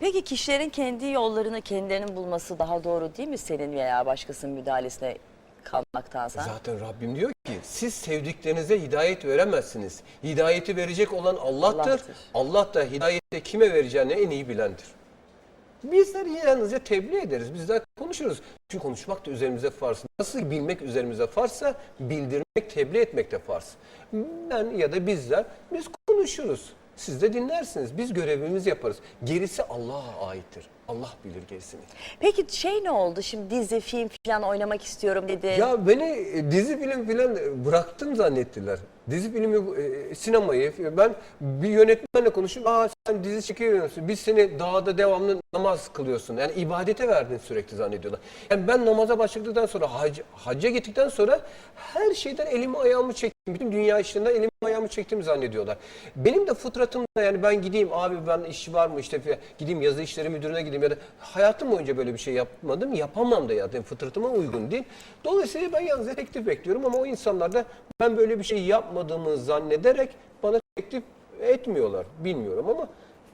Peki kişilerin kendi yollarını kendilerinin bulması daha doğru değil mi senin veya başkasının müdahalesine kalmaktansa? Zaten Rabbim diyor ki siz sevdiklerinize hidayet veremezsiniz. Hidayeti verecek olan Allah'tır. Allah'tır. Allah da hidayeti kime vereceğini en iyi bilendir. Bizler yalnızca tebliğ ederiz. Bizler konuşuruz. Çünkü konuşmak da üzerimize farz. Nasıl bilmek üzerimize farsa bildirmek, tebliğ etmek de farz. Ben ya da bizler biz konuşuruz. Siz de dinlersiniz. Biz görevimizi yaparız. Gerisi Allah'a aittir. Allah bilir gerisini. Peki şey ne oldu şimdi dizi, film falan oynamak istiyorum dedi. Ya beni e, dizi film filan e, bıraktım zannettiler. Dizi filmi, e, sinemayı. Ben bir yönetmenle konuşup, aa sen dizi çekiyorsun, biz seni dağda devamlı namaz kılıyorsun. Yani ibadete verdin sürekli zannediyorlar. Yani ben namaza başladıktan sonra, hac, hacca gittikten sonra her şeyden elimi ayağımı çektim. Bütün dünya işlerinden elimi ayağımı çektim zannediyorlar. Benim de fıtratımda yani ben gideyim abi ben işi var mı işte gideyim yazı işleri müdürüne gideyim ya da hayatım boyunca böyle bir şey yapmadım. Yapamam da ya. Fıtratıma uygun değil. Dolayısıyla ben yalnız teklif bekliyorum ama o insanlar da ben böyle bir şey yapmadığımı zannederek bana teklif etmiyorlar. Bilmiyorum ama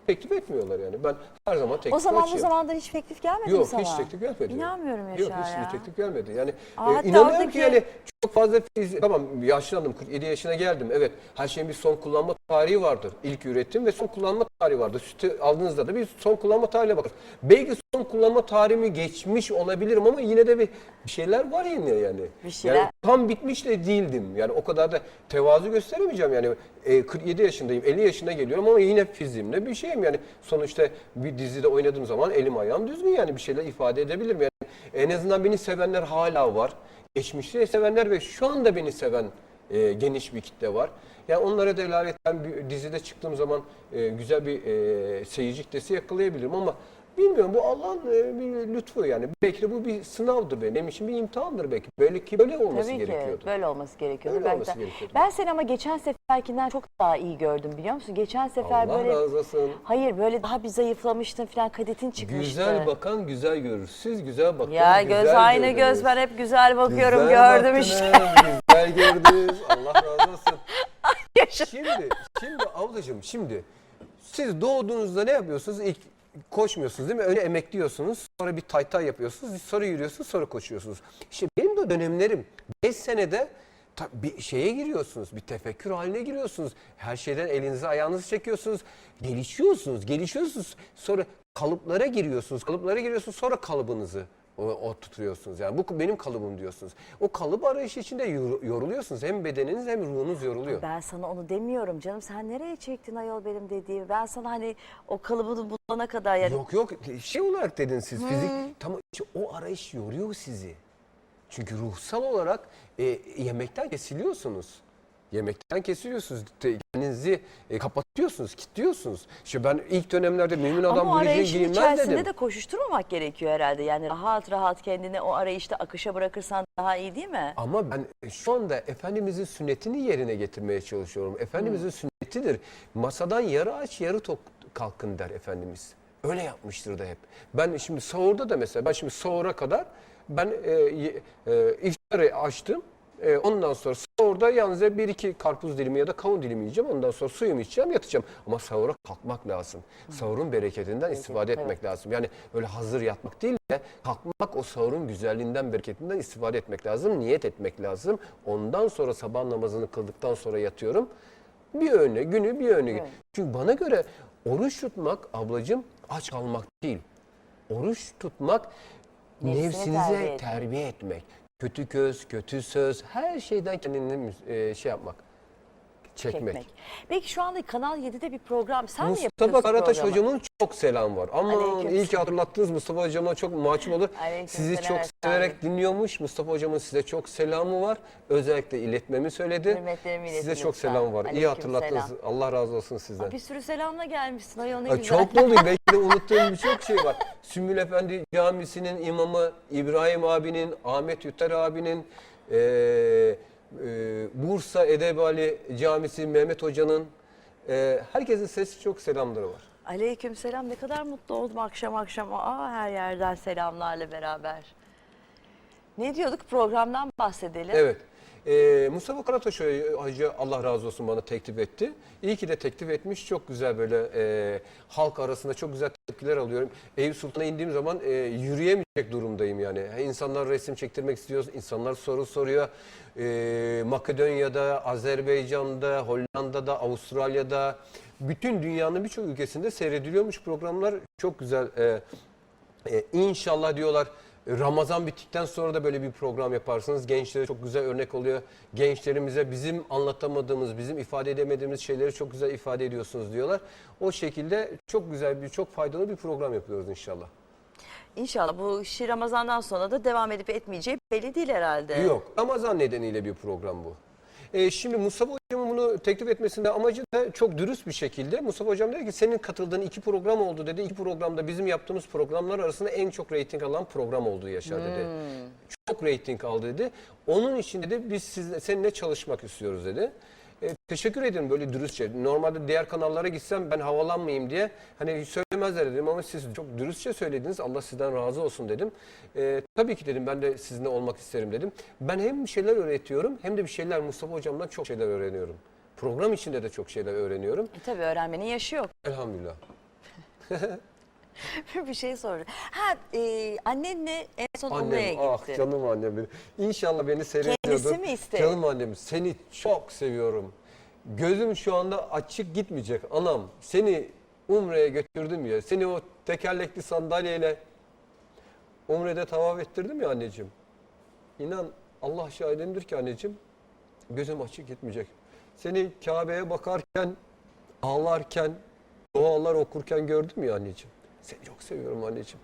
teklif etmiyorlar yani. Ben her zaman teklif o zaman bu açıyorum. zamandan hiç teklif gelmedi mi Yok sana? hiç teklif gelmedi. İnanmıyorum Yaşar Yok hiç ya. teklif gelmedi. Yani Aa, e, hatta inanıyorum oradaki- ki yani çok fazla fiz- tamam yaşlandım 47 yaşına geldim. Evet her şeyin bir son kullanma tarihi vardır. İlk üretim ve son kullanma tarihi vardır. Sütü aldığınızda da bir son kullanma tarihine bakın. Belki son kullanma tarihimi geçmiş olabilirim ama yine de bir bir şeyler var yine yani. Bir şeyler- Yani tam bitmiş de değildim. Yani o kadar da tevazu gösteremeyeceğim yani. E, 47 yaşındayım, 50 yaşına geliyorum ama yine fiziğimle bir şeyim yani. Sonuçta bir dizide oynadığım zaman elim ayağım düzgün yani bir şeyler ifade edebilirim. Yani en azından beni sevenler hala var. Geçmişte sevenler ve şu anda beni seven e, geniş bir kitle var. Yani onlara da ilaveten bir dizide çıktığım zaman e, güzel bir e, seyirci kitlesi yakalayabilirim ama Bilmiyorum bu Allah'ın e, bir lütfu yani. Belki de bu bir sınavdır benim için bir imtihandır belki. Belki böyle olması Tabii gerekiyordu. ki böyle olması gerekiyordu. Öyle belki olması de. gerekiyordu. Ben seni ama geçen seferkinden çok daha iyi gördüm biliyor musun? Geçen sefer Allah böyle razı olsun. hayır böyle daha bir zayıflamıştın falan kadetin çıkmıştı. Güzel bakan güzel görür. Siz güzel bakın. ya güzel göz aynı görünüz. göz ben hep güzel bakıyorum Güzel gördüm baktınız, işte. Güzel gördünüz. Allah razı olsun. şimdi, şimdi ablacığım şimdi siz doğduğunuzda ne yapıyorsunuz? İlk koşmuyorsunuz değil mi? Önce emekliyorsunuz, sonra bir taytay yapıyorsunuz, sonra yürüyorsunuz, sonra koşuyorsunuz. İşte benim de dönemlerim 5 senede bir şeye giriyorsunuz, bir tefekkür haline giriyorsunuz. Her şeyden elinizi ayağınızı çekiyorsunuz, gelişiyorsunuz, gelişiyorsunuz. Sonra kalıplara giriyorsunuz, kalıplara giriyorsunuz, sonra kalıbınızı o, o tutuyorsunuz. Yani bu benim kalıbım diyorsunuz. O kalıp arayışı içinde yor- yoruluyorsunuz. Hem bedeniniz hem ruhunuz yoruluyor. Ben sana onu demiyorum canım. Sen nereye çektin ayol benim dediğimi? Ben sana hani o kalıbını bulana kadar yani Yok yok şey olarak dedin siz fizik tamam işte o arayış yoruyor sizi. Çünkü ruhsal olarak e, yemekten kesiliyorsunuz. Yemekten kesiliyorsunuz. Kendinizi e, kapatıyorsunuz, kilitliyorsunuz. İşte ben ilk dönemlerde mümin adam Ama bu arayışın içerisinde dedim. de koşuşturmamak gerekiyor herhalde. Yani rahat rahat kendini o arayışta akışa bırakırsan daha iyi değil mi? Ama ben şu anda Efendimizin sünnetini yerine getirmeye çalışıyorum. Efendimizin sünnetidir. Masadan yarı aç yarı tok kalkın der Efendimiz. Öyle yapmıştır da hep. Ben şimdi sahurda da mesela ben şimdi sahura kadar ben e, e, iftarı açtım. E, ondan sonra sahurda yalnızca bir iki karpuz dilimi ya da kavun dilimi yiyeceğim. Ondan sonra suyumu içeceğim yatacağım. Ama sahura kalkmak lazım. Sahurun bereketinden istifade evet. etmek lazım. Yani öyle hazır yatmak değil de kalkmak o sahurun güzelliğinden bereketinden istifade etmek lazım. Niyet etmek lazım. Ondan sonra sabah namazını kıldıktan sonra yatıyorum. Bir öğüne, günü bir öğüne. Evet. Çünkü bana göre oruç tutmak ablacığım aç kalmak değil. Oruç tutmak Nefsini nefsinize terbiye etmek. Kötü göz, kötü söz, her şeyden kendini e, şey yapmak, çekmek. Çekmek. Peki şu anda Kanal 7'de bir program. Sen mi Mustafa yapıyorsun Karataş programı? hocamın çok selam var. Ama iyi ki hatırlattınız Mustafa hocama çok mahcup olur. Sizi çok efendim. severek dinliyormuş. Mustafa hocamın size çok selamı var. Özellikle iletmemi söyledi. Size çok selam var. İyi Aleyküm hatırlattınız. selam. Allah razı olsun sizden. Bir sürü selamla gelmişsin ayol ne Ya güzel. çok doluyum. Belki de unuttuğum birçok şey var. Sümbül Efendi Camisi'nin imamı İbrahim abinin, Ahmet Yüter abinin, eee, eee, Bursa Edebali Camisi Mehmet Hoca'nın, eee, herkesin sesi çok selamları var. Aleyküm selam ne kadar mutlu oldum akşam akşam. Aa, her yerden selamlarla beraber. Ne diyorduk programdan bahsedelim. Evet. Ee, Mustafa Karataş Hacı Allah razı olsun bana teklif etti. İyi ki de teklif etmiş. Çok güzel böyle e, halk arasında çok güzel tepkiler alıyorum. Eyüp Sultan'a indiğim zaman e, yürüyemeyecek durumdayım yani. İnsanlar resim çektirmek istiyor, insanlar soru soruyor. Ee, Makedonya'da, Azerbaycan'da, Hollanda'da, Avustralya'da, bütün dünyanın birçok ülkesinde seyrediliyormuş programlar. Çok güzel. E, ee, inşallah diyorlar Ramazan bittikten sonra da böyle bir program yaparsınız. Gençlere çok güzel örnek oluyor. Gençlerimize bizim anlatamadığımız, bizim ifade edemediğimiz şeyleri çok güzel ifade ediyorsunuz diyorlar. O şekilde çok güzel bir, çok faydalı bir program yapıyoruz inşallah. İnşallah bu işi Ramazan'dan sonra da devam edip etmeyeceği belli değil herhalde. Yok. Ramazan nedeniyle bir program bu. Ee, şimdi Mustafa bunu teklif etmesinde amacı da çok dürüst bir şekilde. Mustafa Hocam dedi ki senin katıldığın iki program oldu dedi. İki programda bizim yaptığımız programlar arasında en çok reyting alan program olduğu Yaşar dedi. Çok reyting aldı dedi. Onun için dedi biz sizle, seninle çalışmak istiyoruz dedi. E, teşekkür ederim böyle dürüstçe. Normalde diğer kanallara gitsem ben havalanmayayım diye hani söylemezler dedim ama siz çok dürüstçe söylediniz. Allah sizden razı olsun dedim. E, tabii ki dedim ben de sizinle olmak isterim dedim. Ben hem bir şeyler öğretiyorum hem de bir şeyler Mustafa hocamdan çok şeyler öğreniyorum. Program içinde de çok şeyler öğreniyorum. E, tabii öğrenmenin yaşı yok. Elhamdülillah. bir şey sor. Ha e, annenle en son Umre'ye Annem, ah gitti. canım annem benim. İnşallah beni seyrediyordur. Kendisi mi istedi? Canım annem seni çok seviyorum. Gözüm şu anda açık gitmeyecek. Anam seni Umre'ye götürdüm ya. Seni o tekerlekli sandalyeyle Umre'de tavaf ettirdim ya anneciğim. İnan Allah şahidimdir ki anneciğim gözüm açık gitmeyecek. Seni Kabe'ye bakarken, ağlarken, dualar okurken gördüm ya anneciğim. Seni çok seviyorum anneciğim.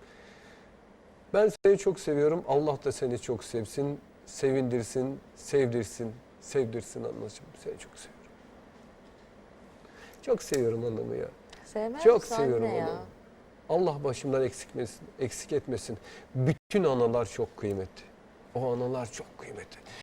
Ben seni çok seviyorum. Allah da seni çok sevsin, sevindirsin, sevdirsin, sevdirsin anneciğim. Seni çok seviyorum. Çok seviyorum anamı ya. Sevmez Çok seviyorum ya? onu. Allah başımdan eksik etmesin, eksik etmesin. Bütün analar çok kıymetli. O analar çok kıymetli.